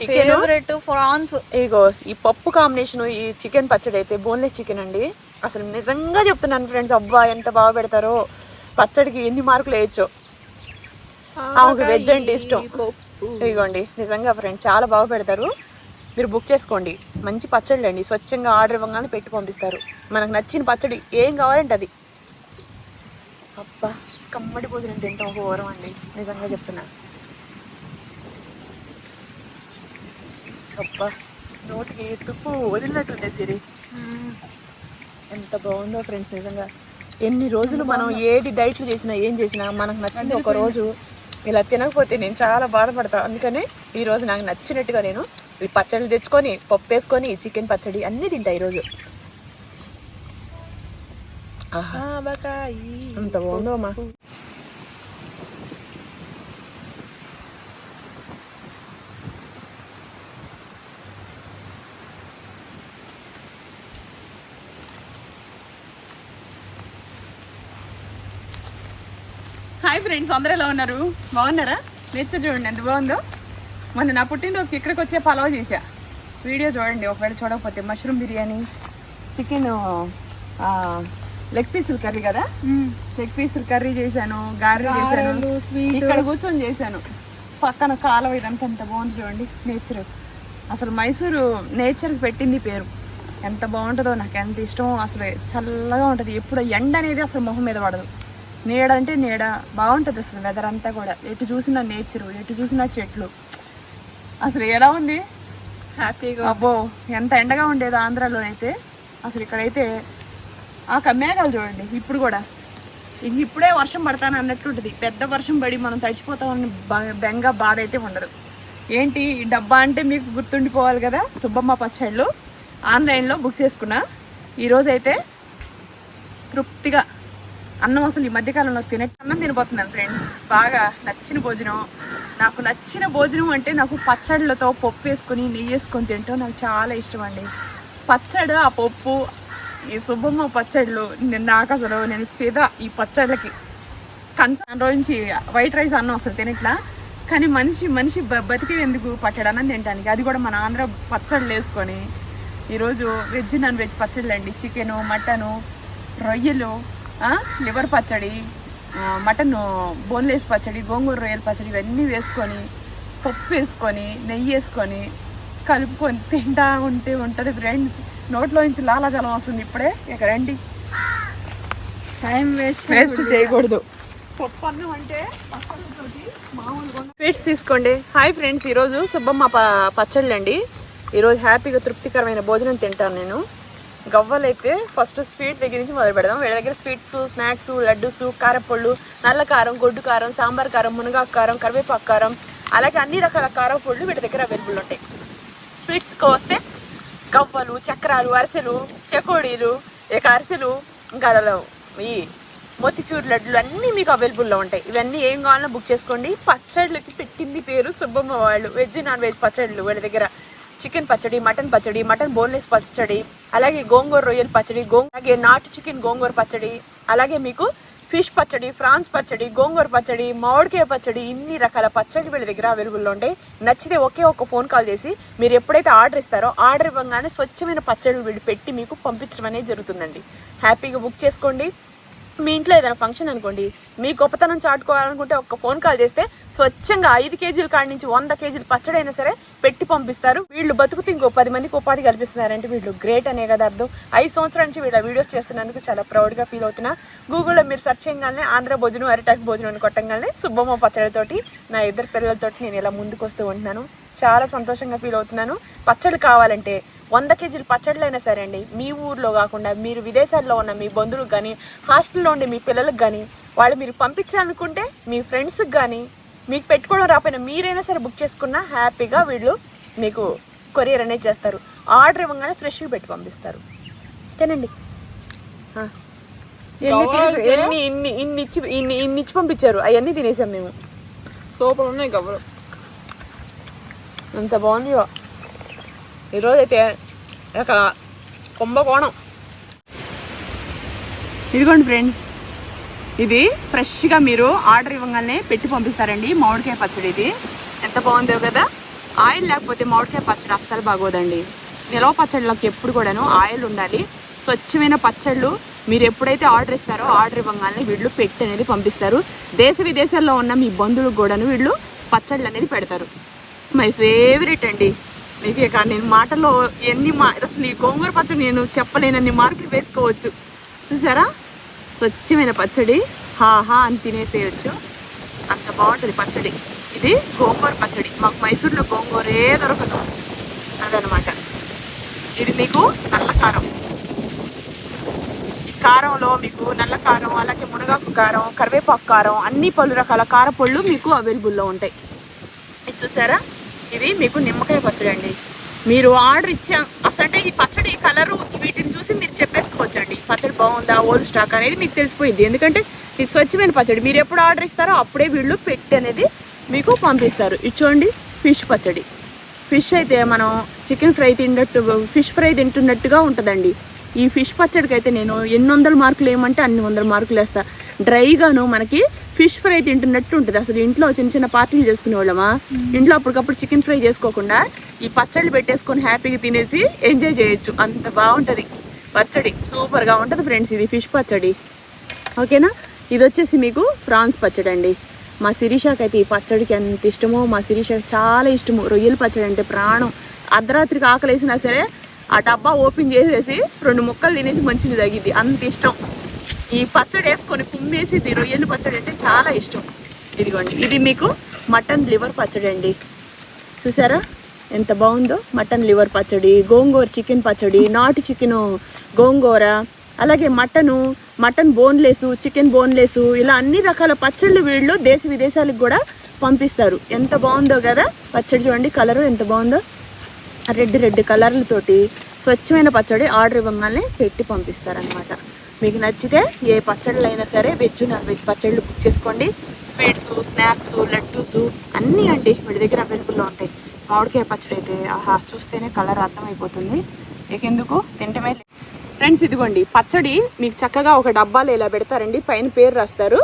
Chicken favourite France. ఇగో ఈ పప్పు combination ఈ చికెన్ పచ్చడి అయితే బోన్లెస్ చికెన్ అండి. అసలు నిజంగా చెప్తున్నాను ఫ్రెండ్స్ అబ్బా ఎంత బాగా పెడతారో. పచ్చడికి ఎన్ని మార్కులు వేయచ్చో. ఆమెకు వెజ్ అంటే ఇష్టం. ఇదిగోండి నిజంగా ఫ్రెండ్స్ చాలా బాగా పెడతారు. మీరు బుక్ చేసుకోండి. మంచి పచ్చళ్ళు అండి. స్వచ్ఛంగా ఆర్డర్ ఇవ్వగానే పెట్టి పంపిస్తారు. మనకు నచ్చిన పచ్చడి ఏం కావాలంటే అది. అబ్బా కమ్మడి భోజనం తింటాం ఘోరం అండి. నిజంగా చెప్తున్నా. అబ్బా నోటికి తుప్పు వదిలినట్టుంది సిరి. ఎంత బాగుందో ఫ్రెండ్స్ నిజంగా. ఎన్ని రోజులు మనం ఏది డైట్లు చేసినా ఏం చేసినా మనకు నచ్చింది ఒక రోజు ఇలా తినకపోతే నేను చాలా బాధపడతా. అందుకని ఈ రోజు నాకు నచ్చినట్టుగా నేను ఈ పచ్చళ్ళు తెచ్చుకొని పప్పు వేసుకొని చికెన్ పచ్చడి అన్నీ తింటా ఈరోజు. ఆహా. అంత బాగుందో అమ్మా. ఫ్రెండ్స్ అందరూ ఎలా ఉన్నారు? బాగున్నారా? నేచర్ చూడండి ఎంత బాగుందో. మొన్న నా పుట్టినరోజుకి ఇక్కడికి వచ్చే పలావ్ చేశా. వీడియో చూడండి ఒకవేళ చూడకపోతే మష్రూమ్ బిర్యానీ చికెన్ లెగ్ పీసులు కర్రీ కదా? లెగ్ పీసులు కర్రీ చేశాను గారెలు చేశాను స్వీట్. ఇక్కడ కూర్చొని చేశాను. పక్కన కాలువ ఇదంతా ఎంత బాగుంది చూడండి నేచర్ అసలు మైసూరు నేచర్కి పెట్టింది పేరు. ఎంత బాగుంటుందో నాకు ఎంత ఇష్టం అసలు చల్లగా ఉంటుంది. ఎప్పుడు ఎండ అనేది అసలు మొహం మీద పడదు. నీడ అంటే నీడ. బాగుంటుంది అసలు వెదర్ అంతా కూడా. ఎటు చూసినా నేచరు ఎటు చూసినా చెట్లు. అసలు ఎలా ఉంది? హ్యాపీగా అబ్బో ఎంత ఎండగా ఉండేది ఆంధ్రాలో అయితే అసలు ఇక్కడైతే ఆ మేఘాలు చూడండి ఇప్పుడు కూడా. ఇంక ఇప్పుడే వర్షం పడతాను అన్నట్టు ఉంటుంది పెద్ద వర్షం పడి మనం తడిచిపోతామని బెంగ బాధ అయితే ఉండదు. ఏంటి? ఈ డబ్బా అంటే మీకు గుర్తుండిపోవాలి కదా? సుబ్బమ్మ పచ్చళ్ళు. ఆన్లైన్లో బుక్ చేసుకున్నా. ఈరోజు అయితే తృప్తిగా అన్నం అసలు ఈ మధ్యకాలంలో తినే అన్నం తినబోతున్నాను ఫ్రెండ్స్ బాగా నచ్చిన భోజనం. నాకు నచ్చిన భోజనం అంటే నాకు పచ్చళ్ళతో పప్పు వేసుకొని నెయ్యి వేసుకొని తింటాం నాకు చాలా ఇష్టం అండి. పచ్చడి ఆ పప్పు ఈ సుబ్బమ్మ పచ్చళ్ళు నేను నాకు అసలు నేను ఫిదా ఈ పచ్చళ్ళకి. కంచం రోజు వైట్ రైస్ అన్నం అసలు తినట్లా. కానీ మనిషి మనిషి బ- బతికే ఎందుకు పచ్చడి అన్నం తినడానికి అది కూడా మన ఆంధ్ర పచ్చళ్ళు వేసుకొని ఈరోజు వెజ్ నాన్ వెజ్ పచ్చళ్ళు అండి చికెను మటను రొయ్యలు లివర్ పచ్చడి మటన్ బోన్లెస్ పచ్చడి గోంగూర రొయ్యల పచ్చడి ఇవన్నీ వేసుకొని పప్పు వేసుకొని నెయ్యి వేసుకొని కలుపుకొని తింటా ఉంటే ఉంటుంది ఫ్రెండ్స్ నోట్లో నుంచి లాలాజలం వస్తుంది ఇప్పుడే. ఇక రండి. టైం వేస్ట్ వేస్ట్ చేయకూడదు. పప్పు అన్నం అంటే స్వీట్స్ తీసుకోండి. హాయ్ ఫ్రెండ్స్ ఈరోజు సుబ్బమ్మ ప పచ్చళ్ళు అండి ఈరోజు హ్యాపీగా తృప్తికరమైన భోజనం తింటాను నేను. గవ్వలు అయితే ఫస్ట్ స్వీట్ దగ్గర నుంచి మొదలు పెడదాం. వీళ్ళ దగ్గర స్వీట్స్ స్నాక్స్ లడ్డూస్ కారపళ్ళు నల్ల కారం గొడ్డు కారం సాంబార్ కారం మునగాకు కారం కరివేపాకు కారం అలాగే అన్ని రకాల కారపళ్ళు వీటి దగ్గర అవైలబుల్ ఉంటాయి. స్వీట్స్కి వస్తే గవ్వలు చక్రాలు అరిసెలు చెకోడీలు ఇక అరిసెలు ఇంకా ఈ మొత్తిచూరు లడ్డులు అన్నీ మీకు అవైలబుల్లో ఉంటాయి. ఇవన్నీ ఏం కావాలన్నా బుక్ చేసుకోండి. పచ్చళ్ళకి పెట్టింది పేరు సుబ్బమ్మ వాళ్ళు. వెజ్ నాన్ వెజ్ పచ్చళ్ళు వీళ్ళ దగ్గర చికెన్ పచ్చడి మటన్ పచ్చడి మటన్ బోన్లెస్ పచ్చడి అలాగే గోంగూర రొయ్యల పచ్చడి గోంగ అలాగే నాటు చికెన్ గోంగూర పచ్చడి అలాగే మీకు ఫిష్ పచ్చడి ఫ్రాన్స్ పచ్చడి గోంగూర పచ్చడి మామిడికాయ పచ్చడి ఇన్ని రకాల పచ్చడి వీళ్ళ దగ్గర అవైలబుల్లో ఉంటాయి నచ్చితే ఒకే ఒక ఫోన్ కాల్ చేసి మీరు ఎప్పుడైతే ఆర్డర్ ఇస్తారో ఆర్డర్ ఇవ్వగానే స్వచ్ఛమైన పచ్చడి వీళ్ళు పెట్టి మీకు పంపించడం అనేది జరుగుతుందండి. హ్యాపీగా బుక్ చేసుకోండి. మీ ఇంట్లో ఏదైనా ఫంక్షన్ అనుకోండి మీ గొప్పతనం చాటుకోవాలనుకుంటే ఒక్క ఫోన్ కాల్ చేస్తే స్వచ్ఛంగా ఐదు కేజీల కాడి నుంచి వంద కేజీలు పచ్చడి అయినా సరే పెట్టి పంపిస్తారు. వీళ్ళు బతుకుతూ ఇంకో పది మందికి ఉపాధి కల్పిస్తున్నారంటే వీళ్ళు గ్రేట్ అనే కదా అర్థం. ఐదు సంవత్సరాల నుంచి వీళ్ళ వీడియోస్ చేస్తున్నందుకు చాలా ప్రౌడ్గా ఫీల్ అవుతున్నా. గూగుల్లో మీరు సెర్చ్ చేయగానే ఆంధ్ర భోజనం అరిటాక్ భోజనం అని కొట్టంగానే సుబ్బమ్మ పచ్చడితోటి నా ఇద్దరు పిల్లలతోటి నేను ఇలా ముందుకు వస్తూ ఉంటున్నాను. చాలా సంతోషంగా ఫీల్ అవుతున్నాను. పచ్చళ్ళు కావాలంటే వంద కేజీలు పచ్చళ్ళైనా సరే అండి మీ ఊర్లో కాకుండా మీరు విదేశాల్లో ఉన్న మీ బంధువులకు కానీ హాస్టల్లో ఉండే మీ పిల్లలకు కానీ వాళ్ళు మీరు పంపించాలనుకుంటే మీ ఫ్రెండ్స్కి కానీ మీకు పెట్టుకోవడం రాకపోయినా మీరైనా సరే బుక్ చేసుకున్నా హ్యాపీగా వీళ్ళు మీకు కొరియర్ అనేది చేస్తారు. ఆర్డర్ ఇవ్వగానే ఫ్రెష్గా పెట్టి పంపిస్తారు. తినండి ఆ. ఎన్ని ఇన్ని ఇన్ని ఇచ్చి ఇన్ని ఇన్ని ఇచ్చి పంపించారు. అవన్నీ తినేసాం మేము. సూపర్ ఉన్నాయి గవ్వలు అంత బాగుంది ఈరోజు అయితే ఒక కుంభకోణం. ఇదిగోండి ఫ్రెండ్స్ ఇది ఫ్రెష్గా మీరు ఆర్డర్ ఇవ్వగానే పెట్టి పంపిస్తారండి. మామిడికాయ పచ్చడి ఇది. ఎంత బాగుందో కదా. ఆయిల్ లేకపోతే మామిడికాయ పచ్చడి అస్సలు బాగోదండి. నిలవ పచ్చడిలోకి ఎప్పుడు కూడాను ఆయిల్ ఉండాలి. స్వచ్ఛమైన పచ్చళ్ళు మీరు ఎప్పుడైతే ఆర్డర్ ఇస్తారో ఆర్డర్ ఇవ్వగానే వీళ్ళు పెట్టి అనేది పంపిస్తారు. దేశ విదేశాల్లో ఉన్న మీ బంధువులకు కూడాను వీళ్ళు పచ్చళ్ళు అనేది పెడతారు. మై ఫేవరెట్ అండి. మీకు ఇక నేను మాటలో ఎన్ని మా అసలు ఈ గోంగూర పచ్చడి నేను చెప్పలేనన్ని మార్కులు వేసుకోవచ్చు. చూసారా? స్వచ్ఛమైన పచ్చడి హాహా అని తినేసేయచ్చు. అంత బాగుంటుంది పచ్చడి. ఇది గోంగూర పచ్చడి. మాకు మైసూర్లో గోంగూరే దొరకదు. అదనమాట. ఇది మీకు నల్ల కారం. ఈ కారంలో మీకు నల్ల కారం అలాగే మునగాకు కారం కరివేపాకు కారం అన్ని పలు రకాల కారపళ్ళు మీకు అవైలబుల్లో ఉంటాయి. ఇది చూసారా? ఇది మీకు నిమ్మకాయ పచ్చడి అండి మీరు ఆర్డర్ ఇచ్చా అసలు అంటే ఈ పచ్చడి కలరు చూసి మీరు చెప్పేసుకోవచ్చు అండి పచ్చడి బాగుందా? ఓల్డ్ స్టాక్ అనేది మీకు తెలిసిపోయింది. ఎందుకంటే ఇది స్వచ్ఛమైన పచ్చడి. మీరు ఎప్పుడు ఆర్డర్ ఇస్తారో అప్పుడే వీళ్ళు పెట్టి అనేది మీకు పంపిస్తారు. ఇచ్చోండి ఫిష్ పచ్చడి. ఫిష్ అయితే మనం చికెన్ ఫ్రై తిన్నట్టు ఫిష్ ఫ్రై తింటున్నట్టుగా ఉంటుందండి. ఈ ఫిష్ పచ్చడికి అయితే నేను ఎన్ని వందల మార్కులు ఏమంటే అన్ని వందల మార్కులు వేస్తా. డ్రైగాను మనకి ఫిష్ ఫ్రై తింటున్నట్టు ఉంటుంది. అసలు ఇంట్లో చిన్న చిన్న పార్టీలు చేసుకునే వాళ్ళమా? ఇంట్లో అప్పటికప్పుడు చికెన్ ఫ్రై చేసుకోకుండా ఈ పచ్చళ్ళు పెట్టేసుకొని హ్యాపీగా తినేసి ఎంజాయ్ చేయొచ్చు. అంత బాగుంటుంది. పచ్చడి. సూపర్గా ఉంటుంది ఫ్రెండ్స్ ఇది ఫిష్ పచ్చడి. ఓకేనా? ఇది వచ్చేసి మీకు ప్రాన్స్ పచ్చడి అండి మా శిరీషాకి అయితే ఈ పచ్చడికి ఎంత ఇష్టమో మా శిరీషాకి చాలా ఇష్టము. రొయ్యల పచ్చడి అంటే ప్రాణం. అర్ధరాత్రికి ఆకలేసినా సరే ఆ డబ్బా ఓపెన్ చేసేసి రెండు ముక్కలు తినేసి మంచిది తగ్గిద్ది. అంత ఇష్టం. ఈ పచ్చడి వేసుకొని కుమ్మేసి ఇది రొయ్యల పచ్చడి అంటే చాలా ఇష్టం. ఇదిగోండి. ఇది మీకు మటన్ లివర్ పచ్చడి అండి చూసారా? ఎంత బాగుందో? మటన్ లివర్ పచ్చడి గోంగూర చికెన్ పచ్చడి నాటు చికెను గోంగూర అలాగే mutton mutton boneless chicken boneless ఇలా అన్ని రకాల పచ్చళ్ళు వీళ్ళు దేశ విదేశాలకు కూడా పంపిస్తారు. ఎంత బాగుందో కదా? పచ్చడి చూడండి కలరు ఎంత బాగుందో? రెడ్ రెడ్ కలర్లతోటి స్వచ్ఛమైన పచ్చడి ఆర్డర్ ఇవ్వగానే పెట్టి పంపిస్తారనమాట మీకు నచ్చితే ఏ పచ్చళ్ళు అయినా సరే వెజ్ నాన్ వెజ్ పచ్చళ్ళు బుక్ చేసుకోండి. స్వీట్స్ స్నాక్స్ లడ్డూస్ అన్నీ అండి వీడి దగ్గర అవైలబుల్లో ఉంటాయి. మామిడికాయ పచ్చడి అయితే ఆహా చూస్తేనే కలర్ అర్థమైపోతుంది. ఎందుకు తింటమే ఫ్రెండ్స్ ఇదిగోండి పచ్చడి మీకు చక్కగా ఒక డబ్బాలో ఇలా పెడతారండి. పైన పేరు రాస్తారు.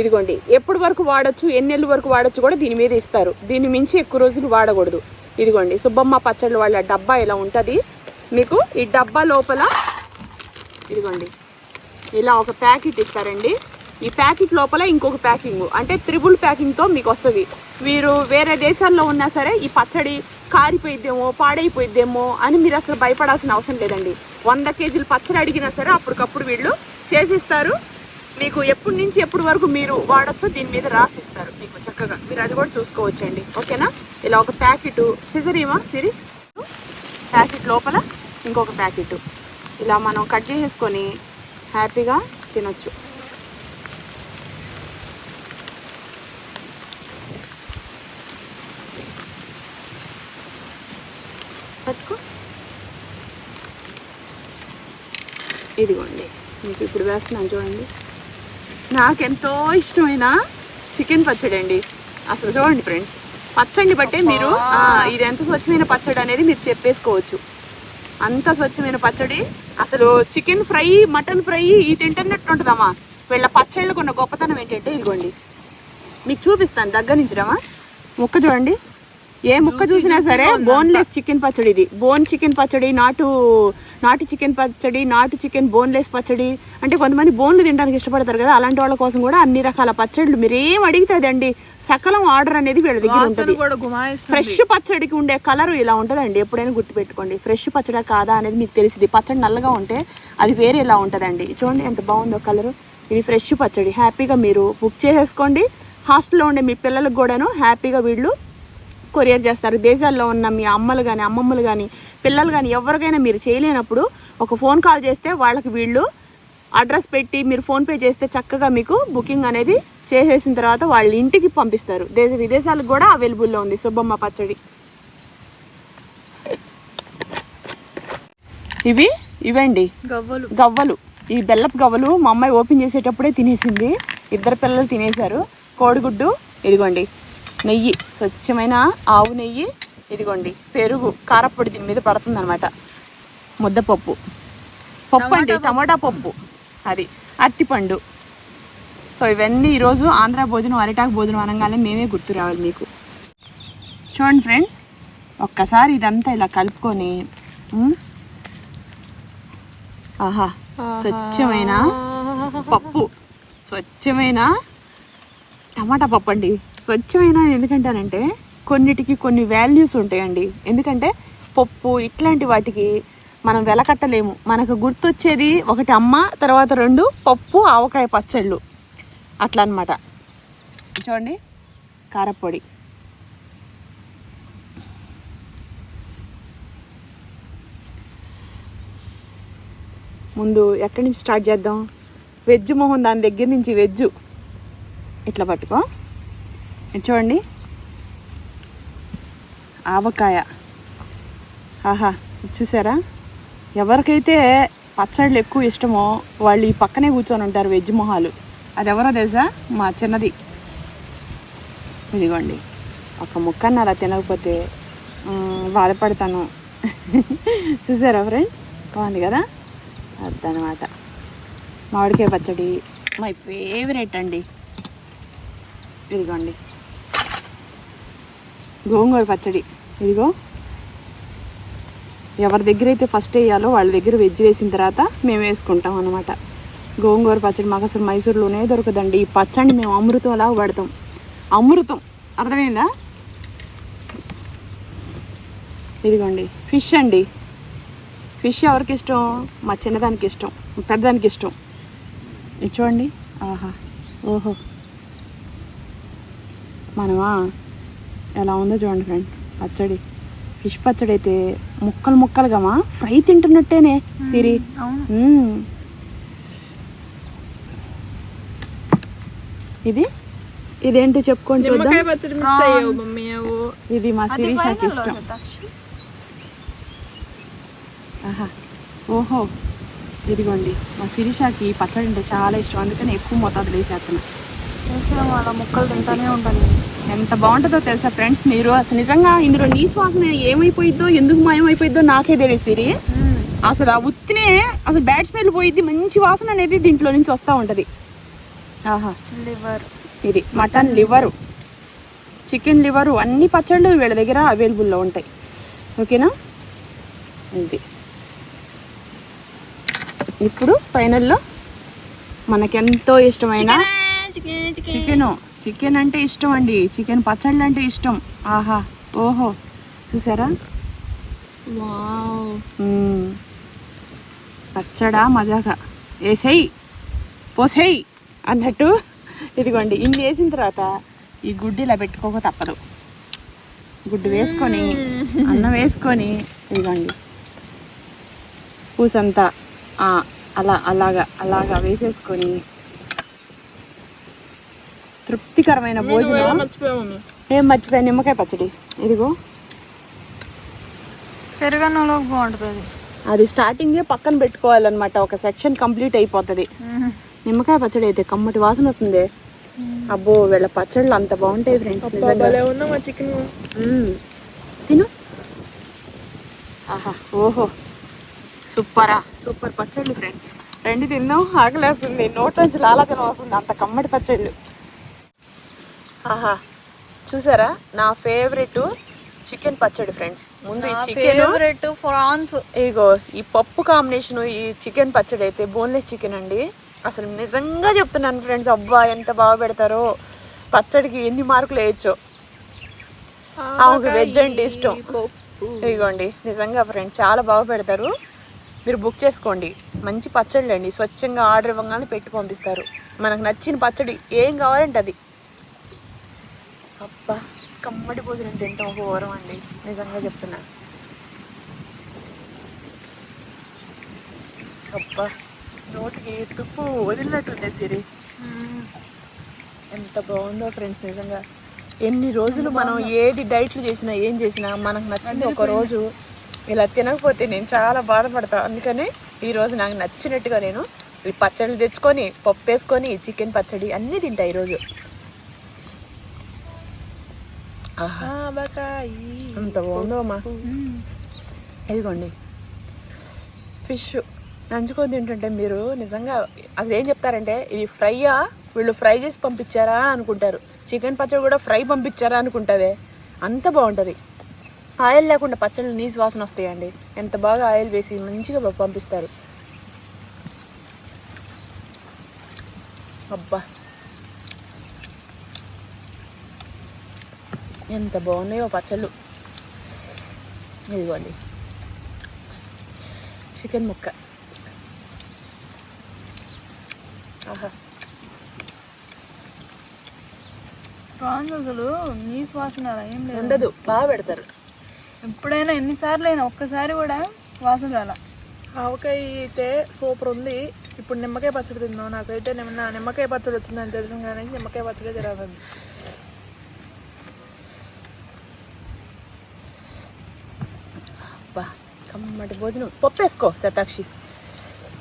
ఇదిగోండి ఎప్పటి వరకు వాడచ్చు ఎన్ని వరకు వాడచ్చు కూడా దీని మీద ఇస్తారు. దీన్ని మించి ఎక్కువ రోజులు వాడకూడదు. ఇదిగోండి సుబ్బమ్మ పచ్చళ్ళు వాళ్ళ డబ్బా ఇలా ఉంటుంది. మీకు ఈ డబ్బా లోపల ఇదిగోండి ఇలా ఒక ప్యాకెట్ ఇస్తారండి. ఈ ప్యాకెట్ లోపల ఇంకొక ప్యాకింగ్. అంటే త్రిబుల్ ప్యాకింగ్తో మీకు వస్తుంది మీరు వేరే దేశాల్లో ఉన్నా సరే ఈ పచ్చడి కారిపోయిద్దేమో పాడైపోయిద్దేమో అని మీరు అసలు భయపడాల్సిన అవసరం లేదండి. వంద కేజీలు పచ్చడి అడిగినా సరే అప్పటికప్పుడు వీళ్ళు చేసిస్తారు. మీకు ఎప్పటి నుంచి ఎప్పటి వరకు మీరు వాడచ్చో దీని మీద రాసిస్తారు మీకు చక్కగా. మీరు అది కూడా చూసుకోవచ్చండి. ఓకేనా? ఇలా ఒక ప్యాకెట్ సిజరీమా సిరి? ప్యాకెట్ లోపల ఇంకొక ప్యాకెట్. ఇలా మనం కట్ చేసేసుకొని హ్యాపీగా తినొచ్చు. పట్టుకో. ఇదిగోండి మీకు ఇప్పుడు వేస్తున్నాను చూడండి. నాకెంతో ఇష్టమైన చికెన్ పచ్చడి అండి. అసలు చూడండి ఫ్రెండ్స్ పచ్చడిని బట్టే మీరు ఇది ఎంత స్వచ్ఛమైన పచ్చడి అనేది మీరు చెప్పేసుకోవచ్చు. అంత స్వచ్ఛమైన పచ్చడి అసలు చికెన్ ఫ్రై మటన్ ఫ్రై ఈ తింటున్నట్టు ఉంటుందమ్మా. వీళ్ళ పచ్చళ్ళకు ఉన్న గొప్పతనం ఏంటంటే ఇదిగోండి. మీకు చూపిస్తాను దగ్గర నుంచి రామా ముక్క చూడండి. ఏ ముక్క చూసినా సరే బోన్లెస్ చికెన్ పచ్చడి ఇది బోన్ చికెన్ పచ్చడి నాటు నాటు చికెన్ పచ్చడి నాటు చికెన్ బోన్లెస్ పచ్చడి. అంటే కొంతమంది బోన్లు తినడానికి ఇష్టపడతారు కదా అలాంటి వాళ్ళ కోసం కూడా అన్ని రకాల పచ్చళ్ళు మీరు అడిగితే అదండి సకలం ఆర్డర్ అనేది వీళ్ళ దగ్గర ఉంటుంది. ఫ్రెష్ పచ్చడికి ఉండే కలర్ ఇలా ఉంటుందండి ఎప్పుడైనా గుర్తుపెట్టుకోండి. ఫ్రెష్ పచ్చడా కాదా అనేది మీకు తెలిసింది. పచ్చడి నల్లగా ఉంటే అది వేరే ఇలా ఉంటుందండి? చూడండి ఎంత బాగుందో కలరు ఇది ఫ్రెష్ పచ్చడి. హ్యాపీగా మీరు బుక్ చేసేసుకోండి. హాస్టల్లో ఉండే మీ పిల్లలకు కూడాను హ్యాపీగా వీళ్ళు కొరియర్ చేస్తారు. దేశాల్లో ఉన్న మీ అమ్మలు కానీ అమ్మమ్మలు కానీ పిల్లలు కానీ ఎవరికైనా మీరు చేయలేనప్పుడు ఒక ఫోన్ కాల్ చేస్తే వాళ్ళకి వీళ్ళు అడ్రస్ పెట్టి మీరు ఫోన్పే చేస్తే చక్కగా మీకు బుకింగ్ అనేది చేసేసిన తర్వాత వాళ్ళ ఇంటికి పంపిస్తారు. దేశ విదేశాలకు కూడా అవైలబుల్లో ఉంది సుబ్బమ్మ పచ్చడి. ఇవి ఇవండి. గవ్వలు. గవ్వలు. ఈ బెల్లపు గవ్వలు మా అమ్మాయి ఓపెన్ చేసేటప్పుడే తినేసింది. ఇద్దరు పిల్లలు తినేశారు. కోడిగుడ్డు ఇదిగోండి. నెయ్యి స్వచ్ఛమైన ఆవు నెయ్యి ఇదిగోండి పెరుగు కారప్పొడి దీని మీద పడుతుంది అనమాట ముద్దపప్పు పప్పు అండి టమాటా పప్పు. అది అరటిపండు సో ఇవన్నీ ఈరోజు ఆంధ్ర భోజనం అరిటాకు భోజనం అనగానే మేమే గుర్తు రావాలి మీకు. చూడండి ఫ్రెండ్స్ ఒక్కసారి ఇదంతా ఇలా కలుపుకొని ఆహా. స్వచ్ఛమైన పప్పు. స్వచ్ఛమైన టమాటా పప్పు అండి. స్వచ్ఛమైన ఎందుకంటానంటే కొన్నిటికి కొన్ని వాల్యూస్ ఉంటాయండి. ఎందుకంటే పప్పు ఇట్లాంటి వాటికి మనం వెలకట్టలేము. మనకు గుర్తొచ్చేది ఒకటి అమ్మ తర్వాత రెండు పప్పు ఆవకాయ పచ్చళ్ళు. అట్లా అనమాట చూడండి కారపొడి. ముందు ఎక్కడి నుంచి స్టార్ట్ చేద్దాం? వెజ్ మొహం దాని దగ్గర నుంచి వెజ్. ఇట్లా పట్టుకో. చూడండి. ఆవకాయ. ఆహా చూసారా? ఎవరికైతే పచ్చళ్ళు ఎక్కువ ఇష్టమో వాళ్ళు ఈ పక్కనే కూర్చొని ఉంటారు వెజ్ మొహాలు. అది ఎవరో తెలుసా? మా చిన్నది. ఇదిగోండి. ఒక ముక్కన్న అలా తినకపోతే బాధపడతాను. చూసారా ఫ్రెండ్? బాగుంది కదా? అదనమాట. మామిడికాయ పచ్చడి మై ఫేవరెట్ అండి. ఇదిగోండి. గోంగూర పచ్చడి. ఇదిగో. ఎవరి దగ్గర అయితే ఫస్ట్ వేయాలో వాళ్ళ దగ్గర వెజ్ వేసిన తర్వాత మేము వేసుకుంటాం అనమాట గోంగూర పచ్చడి మాకు అసలు మైసూర్లోనే దొరకదండి. ఈ పచ్చడిని మేము అమృతం అలా పడతాం అమృతం. అర్థమైందా? ఇదిగోండి. ఫిష్ అండి. ఫిష్ ఎవరికి ఇష్టం? మా చిన్నదానికి ఇష్టం. పెద్దదానికి ఇష్టం. ఇది చూడండి. ఆహా. ఓహో. మనమా? ఎలా ఉందో చూడండి ఫ్రెండ్ పచ్చడి. ఫిష్ పచ్చడి అయితే ముక్కలు ముక్కలుగామా ఫ్రై తింటున్నట్టేనే సిరి. ఇది? ఇదేంటి చెప్పుకొని చూద్దాం? అవు ఇది మా శిరీషాకి ఇష్టం ఆహా. ఓహో. ఇదిగోండి. మా శిరీషాకి పచ్చడి అంటే చాలా ఇష్టం. అందుకని ఎక్కువ మోతాదులు వేసేస్తున్నా అలా ముక్కలు తింటానే ఉంటాను ఎంత బాగుంటుందో తెలుసా ఫ్రెండ్స్ మీరు? అసలు నిజంగా ఇందులో నీ శ్వాసన ఏమైపోయిద్దో ఎందుకు మాయమైపోయిద్దో నాకే తెలియదు సిరి. అసలు ఆ ఉత్తినే అసలు బ్యాడ్ స్మెల్ పోయిద్ది మంచి వాసన అనేది దీంట్లో నుంచి వస్తూ ఉంటుంది. ఆహా. లివర్. ఇది మటన్ లివరు. చికెన్ లివరు అన్ని పచ్చళ్ళు వీళ్ళ దగ్గర అవైలబుల్లో ఉంటాయి. ఓకేనా? ఇది ఇప్పుడు ఫైనల్లో మనకెంతో ఇష్టమైన చికెన్ చికెన్. అంటే ఇష్టం అండి. చికెన్ పచ్చళ్ళు అంటే ఇష్టం. ఆహా. ఓహో. చూసారా. పచ్చడా మజాగా. వేసేయి పోసేయి అన్నట్టు. ఇదిగోండి ఇన్ని వేసిన తర్వాత ఈ గుడ్డు ఇలా పెట్టుకోక తప్పదు. గుడ్డు వేసుకొని అన్నం వేసుకొని ఇదిగోండి. పూసంతా అలా అలాగా అలాగా వేసేసుకొని తృప్తికరమైన భోజనం. ఏం మర్చిపోయా నిమ్మకాయ పచ్చడి. ఇదిగో. బాగుంటుంది. అది స్టార్టింగే పక్కన పెట్టుకోవాలన్నమాట. ఒక సెక్షన్ కంప్లీట్ అయిపోతుంది. నిమ్మకాయ పచ్చడి అయితే కమ్మటి వాసన వస్తుంది. అబ్బో వీళ్ళ పచ్చళ్ళు అంత బాగుంటాయి ఫ్రెండ్స్. తిను. ఆహా ఓహో. సూపరా. సూపర్ పచ్చళ్ళు ఫ్రెండ్స్ రెండు తిన్నాం ఆకలేస్తుంది. నోట్లోంచి లాలాజలం వస్తుంది. అంత కమ్మటి పచ్చళ్ళు. ఆహా. చూసారా? నా ఫేవరెట్ చికెన్ పచ్చడి ఫ్రెండ్స్. ముందు ఈ చికెన్ ఫేవరెట్ ఫ్రాన్స్. ఇగో ఈ పప్పు కాంబినేషన్ ఈ చికెన్ పచ్చడి అయితే బోన్లెస్ చికెన్ అండి. అసలు నిజంగా చెప్తున్నాను ఫ్రెండ్స్. అబ్బా ఎంత బాగా పెడతారో. పచ్చడికి ఎన్ని మార్కులు వేయచ్చో. ఆమెకు వెజ్ అంటే ఇష్టం. ఇదిగోండి నిజంగా ఫ్రెండ్స్ చాలా బాగా పెడతారు. మీరు బుక్ చేసుకోండి. మంచి పచ్చళ్ళు అండి. స్వచ్ఛంగా ఆర్డర్ ఇవ్వగానే పెట్టి పంపిస్తారు. మనకు నచ్చిన పచ్చడి ఏం కావాలంటే అది. అబ్బా కమ్మడి భోజనం తింటాం ఘోరం అండి. నిజంగా చెప్తున్నా. అబ్బా నోటికి తుప్పు వదిలినట్టుంది సిరి. ఎంత బాగుందో ఫ్రెండ్స్ నిజంగా. ఎన్ని రోజులు మనం ఏది డైట్లు చేసినా ఏం చేసినా మనకు నచ్చింది ఒక రోజు ఇలా తినకపోతే నేను చాలా బాధపడతా. అందుకని ఈ రోజు నాకు నచ్చినట్టుగా నేను ఈ పచ్చళ్ళు తెచ్చుకొని పప్పు వేసుకొని చికెన్ పచ్చడి అన్నీ తింటా ఈరోజు అంత బాగుందో అమ్మా ఇదిగోండి ఫిష్ నంచుకొని తింటుంటే మీరు నిజంగా అసలు ఏం చెప్తారంటే ఇది ఫ్రైయా? వీళ్ళు ఫ్రై చేసి పంపించారా? అనుకుంటారు. చికెన్ పచ్చడి కూడా ఫ్రై పంపించారా అనుకుంటావే. అంత బాగుంటుంది. ఆయిల్ లేకుండా పచ్చళ్ళు నీసు వాసన వస్తాయండి. ఎంత బాగా ఆయిల్ వేసి మంచిగా పంపిస్తారు. అబ్బా. ఎంత బాగున్నాయో పచ్చళ్ళు. ఇదిగోండి. చికెన్ ముక్క. ఆహా. ప్రాన్స్ అసలు నీ వాసన ఏం లేదు. ఉండదు బాగా పెడతారు. ఎప్పుడైనా ఎన్నిసార్లు అయినా ఒక్కసారి కూడా వాసన రాల. ఆవకాయ అయితే సూపర్ ఉంది. ఇప్పుడు నిమ్మకాయ పచ్చడి తిన్నాం నాకైతే నిన్న నిమ్మకాయ పచ్చడి వచ్చిందని తెలుసు కానీ నిమ్మకాయ పచ్చడి తిరాదు అబ్బా కమ్మటి భోజనం. పప్పు వేసుకో శతాక్షి.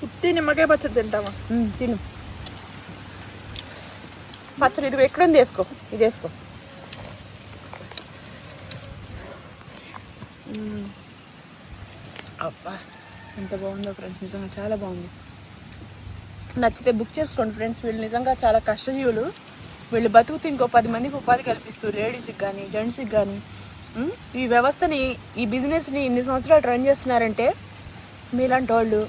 ఉత్తి నిమ్మకాయ పచ్చడి తింటామా తిను. పచ్చడి ఇది ఎక్కడుంది వేసుకో ఇది వేసుకో. అబ్బా ఎంత బాగుందో ఫ్రెండ్స్ నిజంగా చాలా బాగుంది. నచ్చితే బుక్ చేసుకోండి ఫ్రెండ్స్ వీళ్ళు నిజంగా చాలా కష్టజీవులు. వీళ్ళు బతుకుతూ ఇంకో పది మందికి ఉపాధి కల్పిస్తూ లేడీస్కి కానీ జెంట్స్కి కానీ. ఈ వ్యవస్థని ఈ బిజినెస్ని ఇన్ని సంవత్సరాలు రన్ చేస్తున్నారంటే మీలాంటి వాళ్ళు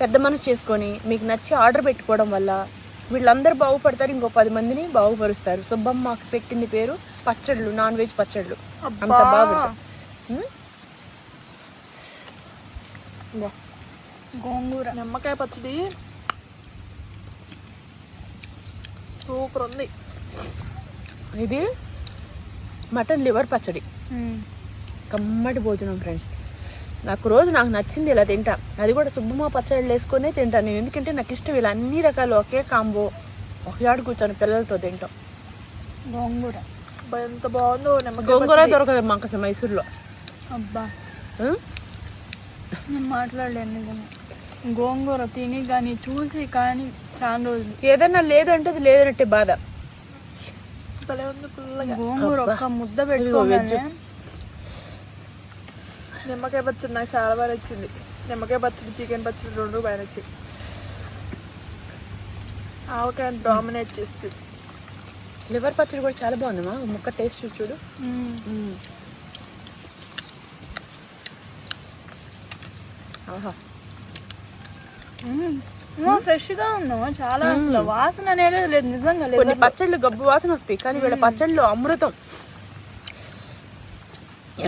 పెద్ద మనసు చేసుకొని మీకు నచ్చి ఆర్డర్ పెట్టుకోవడం వల్ల వీళ్ళందరూ బాగుపడతారు ఇంకో పది మందిని బాగుపరుస్తారు. సుబ్బమ్మకి పెట్టింది పేరు పచ్చళ్ళు నాన్ వెజ్ పచ్చళ్ళు. అంత బాగుంటుంది? ఇందా. గోంగూర. నిమ్మకాయ పచ్చడి. సూపర్ ఉంది. ఇది మటన్ లివర్ పచ్చడి. కమ్మటి భోజనం ఫ్రెండ్స్ నాకు రోజు నాకు నచ్చింది ఇలా తింటా. అది కూడా సుబ్బమ్మ పచ్చళ్ళు వేసుకొనే తింటాను నేను ఎందుకంటే నాకు ఇష్టం ఇలా అన్ని రకాలు ఒకే కాంబో. ఒకేడు కూర్చొని పిల్లలతో తింటాం. గోంగూర. ఎంత బాగుందో గోంగూర దొరకదు మాకు అసలు మైసూర్లో. అబ్బా? నేను మాట్లాడలేను గోంగూర తిని కానీ చూసి కానీ చాలా రోజులు. ఏదైనా లేదంటే అది లేదన్నట్టే బాధ. భలే ఉంది పుల్లగా. గోంగూర ఒక్క ముద్ద పెట్టుకోగానే నిమ్మకాయ పచ్చడి నాకు చాలా బాగా నచ్చింది. నిమ్మకాయ పచ్చడి చికెన్ పచ్చడి రెండు బాగా నచ్చాయి. ఆవకాయ డామినేట్ చేస్తుంది. లివర్ పచ్చడి కూడా చాలా బాగుందమ్మా. ముక్క టేస్ట్ చూడు. ఆహా. ఫ్రెష్గా ఉందమ్మా. చాలా అసలు వాసన అనేది లేదు నిజంగా లేదు. కొన్ని పచ్చళ్ళు గబ్బు వాసన వస్తాయి. కానీ వీళ్ళ పచ్చళ్ళు అమృతం.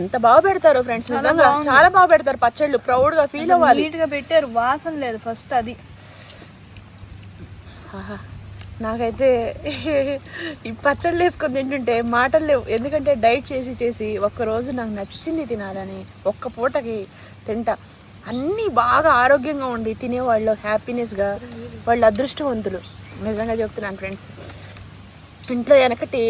ఎంత బాగా పెడతారు ఫ్రెండ్స్ నిజంగా చాలా బాగా పెడతారు పచ్చళ్ళు. ప్రౌడ్గా ఫీల్ అవ్వాలి. నీట్గా పెట్టారు. వాసన లేదు ఫస్ట్ అది. నాకైతే ఈ పచ్చళ్ళు వేసుకొని తింటుంటే మాటలు లేవు. ఎందుకంటే డైట్ చేసి చేసి ఒక్క రోజు నాకు నచ్చింది తినాలని ఒక్క పూటకి తింటా. అన్నీ బాగా ఆరోగ్యంగా ఉండి తినేవాళ్ళు హ్యాపీనెస్గా వాళ్ళు అదృష్టవంతులు. నిజంగా చెప్తున్నాను ఫ్రెండ్స్ ఇంట్లో వెనకటి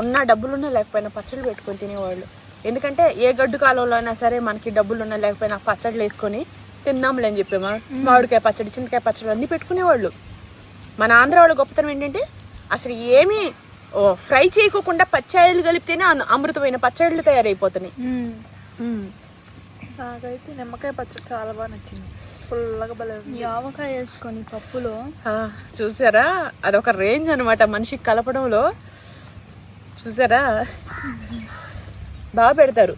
ఉన్న డబ్బులున్నా లేకపోయినా పచ్చళ్ళు పెట్టుకొని తినేవాళ్ళు. ఎందుకంటే ఏ గడ్డు కాలంలో అయినా సరే మనకి డబ్బులు ఉన్నా లేకపోయినా పచ్చళ్ళు వేసుకొని తిన్నాంలే అని చెప్పేమా మామిడికాయ పచ్చడి చింతకాయ పచ్చడి అన్నీ పెట్టుకునేవాళ్ళు. మన ఆంధ్ర వాళ్ళ గొప్పతనం ఏంటంటే అసలు ఏమీ ఫ్రై చేయకోకుండా పచ్చాయలు కలిపితేనే అమృతమైన పచ్చళ్ళు తయారైపోతున్నాయి. నాకైతే నిమ్మకాయ పచ్చడి చాలా బాగా నచ్చింది. ఫుల్గా భలే ఆవకాయ వేసుకొని పప్పులో. చూసారా? అదొక రేంజ్ అనమాట మనిషికి కలపడంలో. చూసారా? బాగా పెడతారు.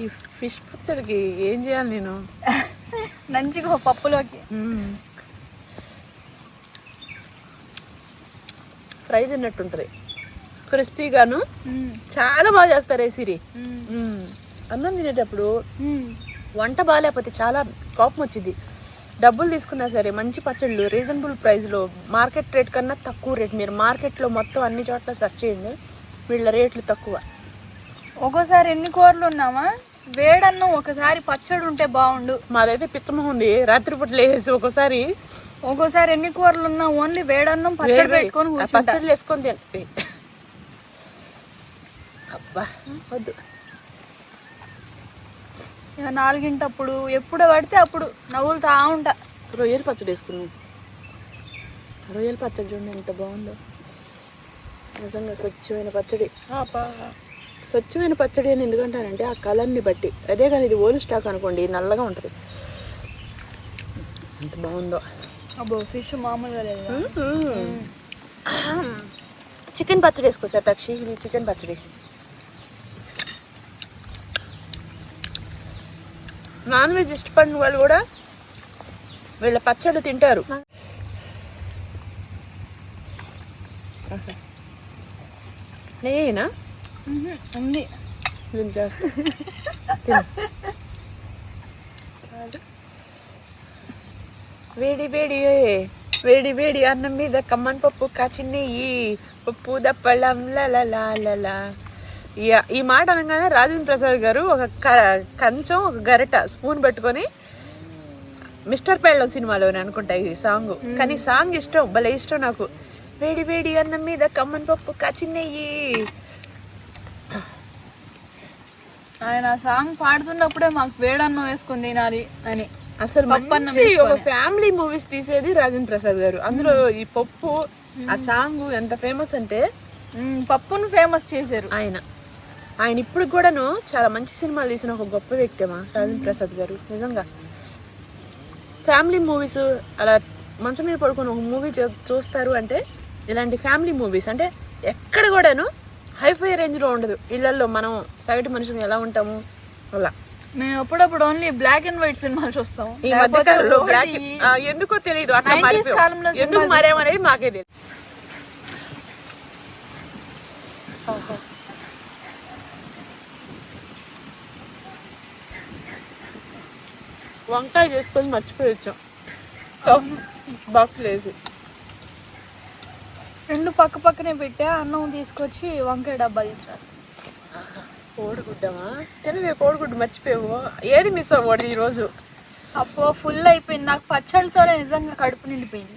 ఈ ఫిష్ పచ్చడికి ఏం చేయాలి నేను? మంచిగా పప్పులోకి. ఫ్రై తిన్నట్టుంటుంది క్రిస్పీగాను. చాలా బాగా చేస్తారు ఏ సిరి. అన్నం తినేటప్పుడు. వంట బాగాలేకపోతే చాలా కోపం వచ్చింది డబ్బులు తీసుకున్నా సరే మంచి పచ్చళ్ళు రీజనబుల్ ప్రైస్లో మార్కెట్ రేట్ కన్నా తక్కువ రేట్. మీరు మార్కెట్లో మొత్తం అన్ని చోట్ల సెర్చ్ చేయండి. వీళ్ళ రేట్లు తక్కువ. ఒక్కోసారి ఎన్ని కూరలు ఉన్నామా? వేడన్నం ఒకసారి పచ్చడి ఉంటే బాగుండు. మాదైతే పిత్తమం ఉంది. రాత్రిపూట లేసేసి ఒకసారి ఒక్కోసారి ఎన్ని కూరలు ఉన్నా ఓన్లీ వేడన్నం పచ్చడి పెట్టుకొని పచ్చళ్ళు వేసుకొని తింటే. అబ్బా వద్దు. ఇక నాలుగింటప్పుడు ఎప్పుడు పడితే అప్పుడు నవ్వులుతా ఉంటా. రొయ్యల పచ్చడి వేసుకున్నాం రొయ్యల పచ్చడి చూడండి ఎంత బాగుందో. నిజంగా స్వచ్ఛమైన పచ్చడి. స్వచ్ఛమైన పచ్చడి అని ఎందుకంటానంటే ఆ కలర్ని బట్టి. అదే కానీ ఇది ఓల్డ్ స్టాక్ అనుకోండి నల్లగా ఉంటుంది. ఎంత బాగుందో. అబ్బో ఫిష్ మామూలుగా లేదు. చికెన్ పచ్చడి వేసుకో సాక్షి ఇది చికెన్ పచ్చడి. నాన్ వెజ్ ఇష్టపడిన వాళ్ళు కూడా వీళ్ళ పచ్చళ్ళు తింటారు. నేనా ఉంది. వేడి వేడి వేడి వేడి అన్నం మీద కమ్మన్ పప్పు కాచి నెయ్యి పప్పు దప్పళ్ళం లలా ఈ- మాట అనగానే రాజేంద్ర ప్రసాద్ గారు ఒక కంచం ఒక గరిట స్పూన్ పెట్టుకొని మిస్టర్ పెళ్ళం సినిమాలోనే అనుకుంటా ఈ సాంగ్. కానీ సాంగ్ ఇష్టం భలే ఇష్టం నాకు. వేడి వేడి అన్నం మీద కమ్మన్ పప్పు కాచి నెయ్యి ఆయన సాంగ్ పాడుతున్నప్పుడే మాకు వేడన్నం వేసుకొని తినాలి అని. అసలు మంచి ఒక. ఫ్యామిలీ మూవీస్ తీసేది రాజేంద్ర ప్రసాద్ గారు. అందులో ఈ పప్పు ఆ సాంగ్ ఎంత ఫేమస్ అంటే పప్పును ఫేమస్ చేశారు. ఆయన. ఆయన ఇప్పుడు కూడాను చాలా మంచి సినిమాలు తీసిన ఒక గొప్ప వ్యక్తిమా రాజేంద్ర ప్రసాద్ గారు నిజంగా. ఫ్యామిలీ మూవీస్ అలా మంచం మీద పడుకొని ఒక మూవీ చూస్తారు అంటే ఇలాంటి ఫ్యామిలీ మూవీస్ అంటే ఎక్కడ కూడాను హైఫై రేంజ్లో ఉండదు. ఇళ్ళలో మనం సగటు మనుషులు ఎలా ఉంటాము? అలా. మేము అప్పుడప్పుడు ఓన్లీ బ్లాక్ అండ్ వైట్ సినిమాలు చూస్తాం ఈ మధ్యకాలంలో ఆ, ఎందుకో తెలియదు అట్లా 90s మారిపోయాం. కాలంలో ఎందుకు సినిమాలు మారేమనేది మాకే తెలియదు వంకాయ చేసుకొని మర్చిపోయొచ్చాం బాక్స్ లేసి రెండు పక్క పక్కనే పెట్టా అన్నం తీసుకొచ్చి వంకాయ డబ్బా తీసుకురా కోడిగుడ్డమా? తెలివే కోడిగుడ్డు మర్చిపోయావు ఏది మిస్ అవ్వదు ఈరోజు? అప్పో ఫుల్ అయిపోయింది. నాకు పచ్చడితోనే నిజంగా కడుపు నిండిపోయింది.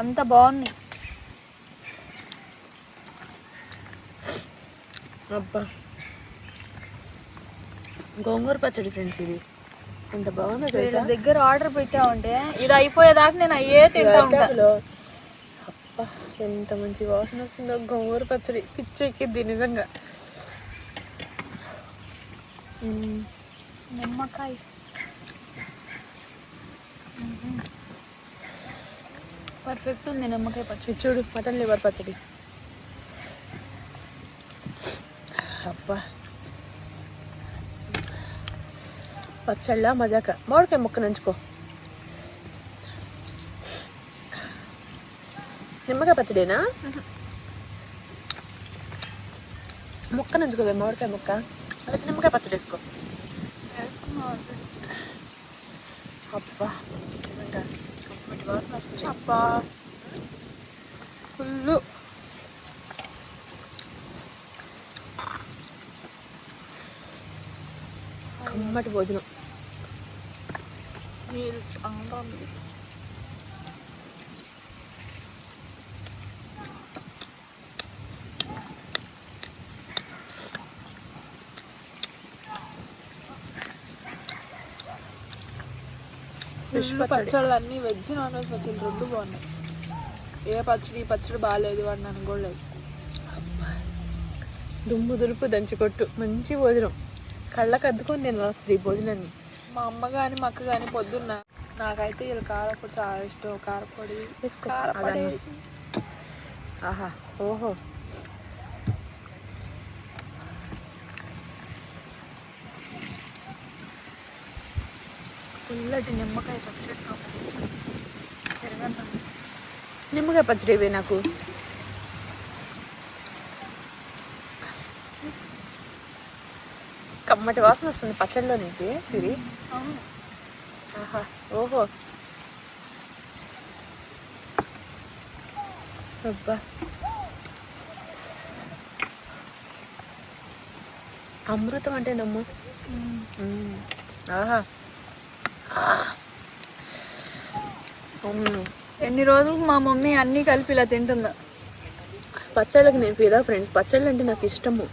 అంత బాగున్నాయి అబ్బా. గోంగూర పచ్చడి ఫ్రెండ్స్ ఇది. ఎంత బాగుందో తెలుసా? దగ్గర ఆర్డర్ పెట్టామంటే ఇది అయిపోయేదాకా నేను అయ్యే తింటా ఉంటా. అరిటాకులో అబ్బా ఎంత మంచి వాసన వస్తుందో గోంగూర పచ్చడి. పిచ్చెక్కిద్ది నిజంగా. నిమ్మకాయ. పర్ఫెక్ట్ ఉంది నిమ్మకాయ పచ్చడి. చూడు మటన్ లివర్ పచ్చడి. అబ్బా. పచ్చళ్ళ మజాక? మామిడికాయ ముక్క నంచుకో. నిమ్మకాయ పచ్చడేనా? ముక్క నంచుకోవే మామిడికాయ ముక్క. అలాగే నిమ్మకాయ పచ్చడి వేసుకో. అబ్బా వాసన వస్తుంది. అబ్బా. ఫుల్ కమ్మటి భోజనం. Meals Andhra meals. పచ్చడి పచ్చళ్ళు అన్ని వెజ్ నాన్ వెజ్ పచ్చళ్ళు రెండు బాగున్నాయి. ఏ పచ్చడి ఈ పచ్చడి బాగాలేదు అని అనుకోలేదు దుమ్ము దులుపు దంచికొట్టు మంచి భోజనం. కళ్ళకు అద్దుకొని నేను అసలు ఈ భోజనాన్ని. మా అమ్మ కానీ మా అక్క కానీ పొద్దున్న నాకైతే వీళ్ళు కారపొడి చాలా ఇష్టం. కారపొడి. కారపొడి. ఆహా ఓహో. పుల్లటి నిమ్మకాయ పచ్చడి. నిమ్మకాయ పచ్చడి ఇవే నాకు కమ్మటి వాసన వస్తుంది పచ్చడిలో నుంచి సిరి. ఆహా ఓహో అబ్బా అమృతం అంటే నమ్ము మ్మ్. మ్మ్. ఆహా. ఎన్ని రోజులు మా మమ్మీ అన్నీ కలిపి ఇలా తింటుందా? పచ్చళ్ళకి నేను ఫిదా ఫ్రెండ్. పచ్చళ్ళు అంటే నాకు ఇష్టము.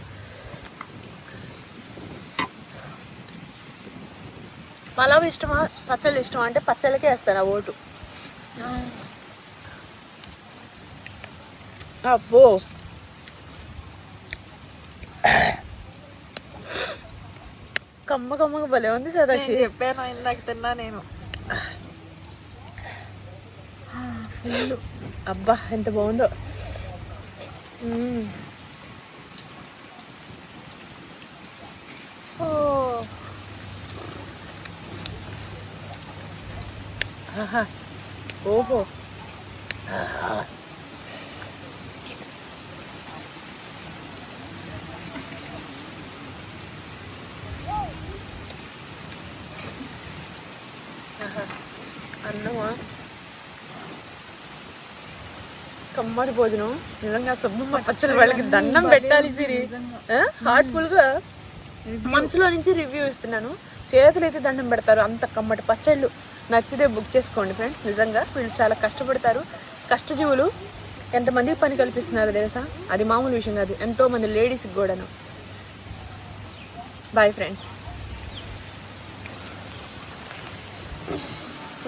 పలావ్ ఇష్టమా? పచ్చళ్ళు ఇష్టమా? అంటే పచ్చళ్ళకే వేస్తాను ఆ ఓటు. అబ్బో. కమ్మ కమ్మగా భలే ఉంది నేను చెప్పాను ఇందాక తిన్నా నేను. అబ్బా ఎంత బాగుందో. మ్మ్. ఓ. ఆహా. ఓహో ఆహా. అన్నమా కమ్మడి భోజనం. నిజంగా సుబ్బమ్మ పచ్చడి వాళ్ళకి దండం పెట్టాలి సిరి. హార్ట్ఫుల్గా మనసులో నుంచి రివ్యూ ఇస్తున్నాను. చేతులు అయితే దండం పెడతారు అంత కమ్మటి పచ్చళ్ళు. నచ్చితే బుక్ చేసుకోండి ఫ్రెండ్స్. నిజంగా వీళ్ళు చాలా కష్టపడతారు. కష్టజీవులు ఎంతమందికి పని కల్పిస్తున్నారు తెలుసా? అది మామూలు విషయం కాదు. ఎంతో మంది లేడీస్కి కూడాను. బాయ్ ఫ్రెండ్స్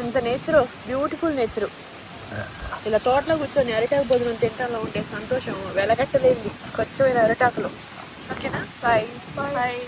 ఎంత నేచరు బ్యూటిఫుల్ నేచరు. ఇలా తోటలో కూర్చొని అరిటాకు భోజనం తింటాలో ఉంటే సంతోషం వెలగట్టలేంది స్వచ్ఛమైన అరిటాకులో. ఓకేనా? Bye bye